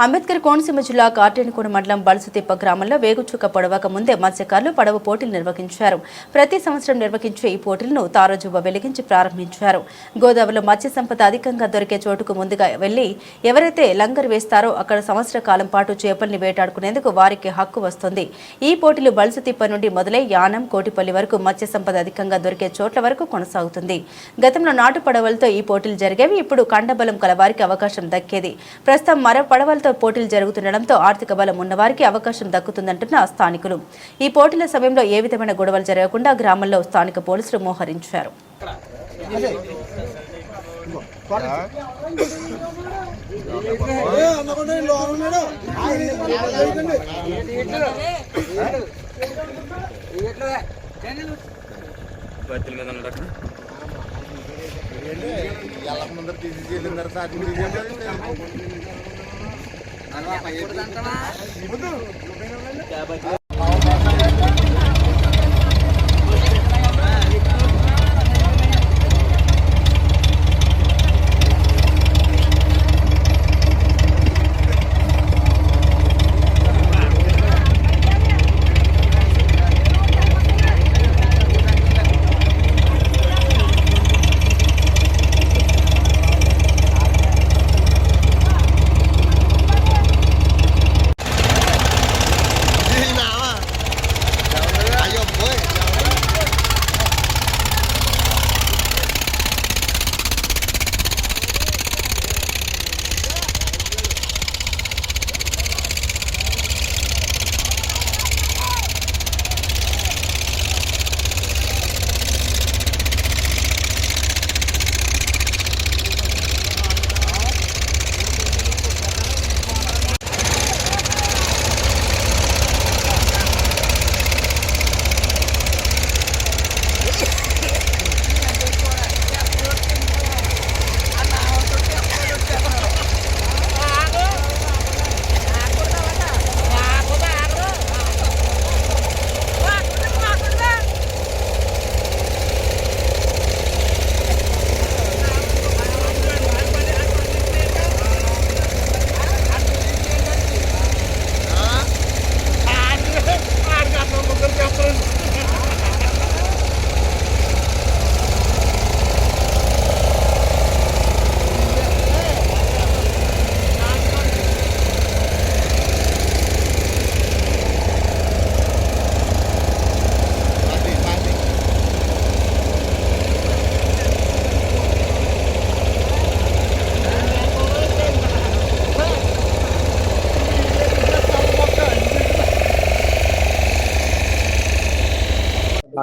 అంబేద్కర్ కోనసీమ జిల్లా కార్టెన్కోన మండలం బలసతిప్ప గ్రామంలో వేగుచుక్క పొడవక ముందే మత్స్యకారులు పడవ పోటీలు నిర్వహించారు. ప్రతి సంవత్సరం నిర్వహించే ఈ పోటీలను తారోజువ వెలిగించి ప్రారంభించారు. గోదావరిలో మత్స్య సంపద అధికంగా దొరికే చోటుకు ముందుగా వెళ్ళి ఎవరైతే లంగర్ వేస్తారో అక్కడ సంవత్సర కాలం పాటు చేపల్ని వేటాడుకునేందుకు వారికి హక్కు వస్తుంది. ఈ పోటీలు బలసతిప్ప నుండి మొదలై యానం కోటిపల్లి వరకు మత్స్య సంపద అధికంగా దొరికే చోట్ల వరకు కొనసాగుతుంది. గతంలో నాటు పడవలతో ఈ పోటీలు జరిగేవి ఇప్పుడు కండబలం కలవారికి అవకాశం దక్కేది. ప్రస్తుతం మరో పడవలు పడవలతో పోటీలు జరుగుతుండటంతో ఆర్థిక బలం ఉన్నవారికి అవకాశం దక్కుతుందంటున్న స్థానికులు ఈ పోటీల సమయంలో ఏ విధమైన గొడవలు జరగకుండా గ్రామంలో స్థానిక పోలీసులు మోహరించారు బర్తీల అక్కడ ముందర తీసి వెళ్ళిన తర్వాత అది తీసేయండి.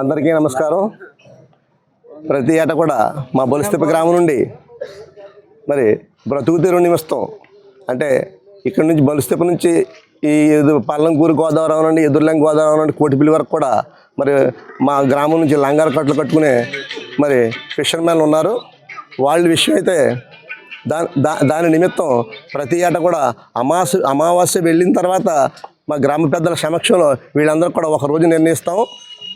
అందరికీ నమస్కారం. ప్రతి ఏటా కూడా మా బొలిస్తిప్ప గ్రామం నుండి మరి బ్రతుకు తెరువు అంటే ఇక్కడ నుంచి బొలిస్తిప్ప నుంచి ఈ ఎదు- పల్లంకూరు గోదావరి నుండి ఎదుర్లం గోదావరి నుండి కోటిపిల్లి వరకు కూడా మరి మా గ్రామం నుంచి లంగారు కట్టలు కట్టుకునే మరి ఫిషర్మెన్ ఉన్నారు. వాళ్ళ విషయం అయితే దా దాని నిమిత్తం ప్రతి ఏట కూడా అమాస అమావాస్య వెళ్ళిన తర్వాత మా గ్రామ పెద్దల సమక్షంలో వీళ్ళందరూ కూడా ఒక రోజు నిర్ణయిస్తాం.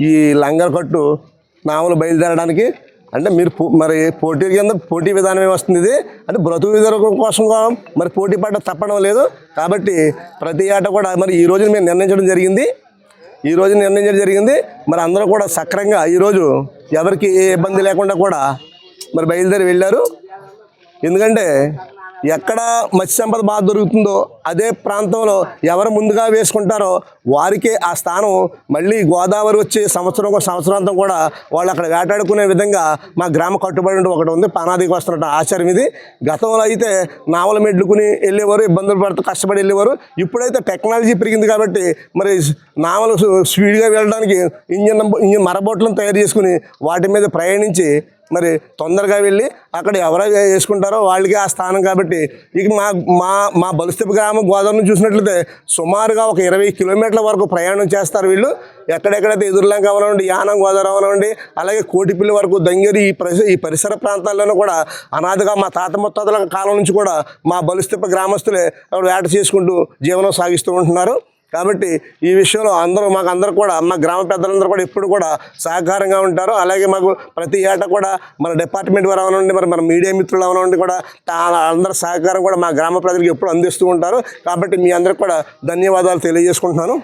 ఈ లంగర్ కట్టు నామలు బయలుదేరడానికి అంటే మీరు పో- మరి పోటీ కింద పోటీ విధానమే వస్తుంది ఇది? అంటే బ్రతుకు విధానం కోసం మరి పోటీ పడ్డ తప్పడం లేదు. కాబట్టి ప్రతి ఆట కూడా మరి ఈ రోజు మేము నిర్ణయించడం జరిగింది. ఈ రోజు నిర్ణయించడం జరిగింది. మరి అందరూ కూడా సక్రంగా ఈరోజు ఎవరికి ఏ ఇబ్బంది లేకుండా కూడా మరి బయలుదేరి వెళ్ళారు. ఎందుకంటే ఎక్కడ మత్స్య సంపద బాగా దొరుకుతుందో అదే ప్రాంతంలో ఎవరు ముందుగా వేసుకుంటారో వారికే ఆ స్థానం మళ్ళీ గోదావరి వచ్చే సంవత్సరం ఒక సంవత్సరాంతం కూడా వాళ్ళు అక్కడ వేటాడుకునే విధంగా మా గ్రామ కట్టుబడి ఒకటి ఉంది. పనాదికి వస్తున్నట్టు ఆచారం ఇది. గతంలో అయితే నావల మెడ్లుకుని వెళ్ళేవారు ఇబ్బందులు పడుతూ కష్టపడి వెళ్ళేవారు. ఇప్పుడైతే టెక్నాలజీ పెరిగింది కాబట్టి మరి నావలు స్పీడ్గా వెళ్ళడానికి ఇంజన్ ఇంజన్ మరబోట్లను తయారు చేసుకుని వాటి మీద ప్రయాణించి మరి తొందరగా వెళ్ళి అక్కడ ఎవరైతే చేసుకుంటారో వాళ్ళకి ఆ స్థానం కాబట్టి ఇక మా మా మా బలిస్తెప్ప గ్రామ గోదావరిని చూసినట్లయితే సుమారుగా ఒక ఇరవై కిలోమీటర్ల వరకు ప్రయాణం చేస్తారు వీళ్ళు. ఎక్కడెక్కడైతే ఎదురులంక అవనండి యానం గోదావరి అవనండి అలాగే కోటిపిల్లి వరకు దంగేరి ఈ పరిసర ఈ పరిసర ప్రాంతాల్లోనూ కూడా అనాథగా మా తాత ముత్తాతల కాలం నుంచి కూడా మా బలిస్తిప్ప గ్రామస్తులే అక్కడ వేట చేసుకుంటూ జీవనం సాగిస్తూ ఉంటున్నారు. కాబట్టి ఈ విషయంలో అందరూ మాకు అందరూ కూడా మా గ్రామ పెద్దలందరూ కూడా ఎప్పుడు కూడా సహకారంగా ఉంటారు. అలాగే మాకు ప్రతి ఏటా కూడా మన డిపార్ట్మెంట్ వారు అవనండి మరి మన మీడియా మిత్రులు అవనండి కూడా అందరి సహకారం కూడా మా గ్రామ ప్రజలకు ఎప్పుడు అందిస్తూ ఉంటారు. కాబట్టి మీ అందరికి కూడా ధన్యవాదాలు తెలియజేసుకుంటున్నాను.